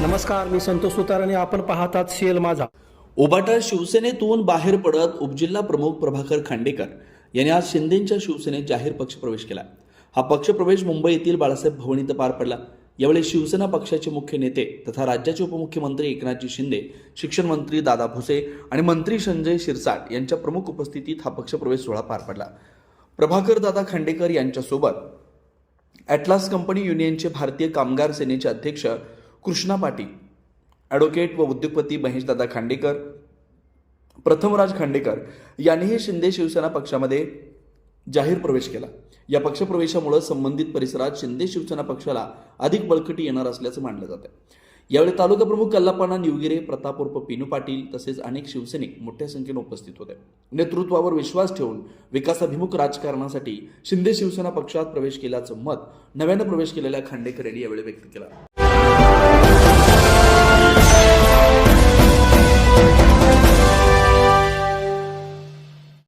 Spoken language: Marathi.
नमस्कार मी संतोष सुतार आणि आपण पाहतात शेल माझा. उबाटा शिवसेनेतून बाहेर पडत उपजिल्हा प्रमुख प्रभाकर खांडेकर यांनी आज शिंदेच्या शिवसेनेत जाहीर पक्षप्रवेश केला. हा पक्षप्रवेश मुंबई येथील बाळासाहेब भवन इथं पार पडला. यावेळी शिवसेना पक्षाचे मुख्य नेते तथा राज्याचे उपमुख्यमंत्री एकनाथजी शिंदे शिक्षण मंत्री दादा भुसे आणि मंत्री संजय शिरसाट यांच्या प्रमुख उपस्थितीत हा पक्षप्रवेश सोहळा पार पडला. प्रभाकर दादा खांडेकर यांच्यासोबत ॲटलास कंपनी युनियनचे भारतीय कामगार सेनेचे अध्यक्ष कृष्णा पाटील ॲडव्होकेट व उद्योगपती महेशदादा खांडेकर प्रथमराज खांडेकर यांनीही शिंदे शिवसेना पक्षामध्ये जाहीर प्रवेश केला. या पक्षप्रवेशामुळे संबंधित परिसरात शिंदे शिवसेना पक्षाला अधिक बळकटी येणार असल्याचं मानलं जातं यावेळी तालुका प्रमुख कल्लापाना निवगिरे प्रताप उर्फ पिनू पाटील तसेच अनेक शिवसैनिक मोठ्या संख्येने उपस्थित होते. नेतृत्वावर विश्वास ठेवून विकासाभिमुख राजकारणासाठी शिंदे शिवसेना पक्षात प्रवेश केल्याचं मत नव्यानं प्रवेश केलेल्या खांडेकर यांनी यावेळी व्यक्त केलं.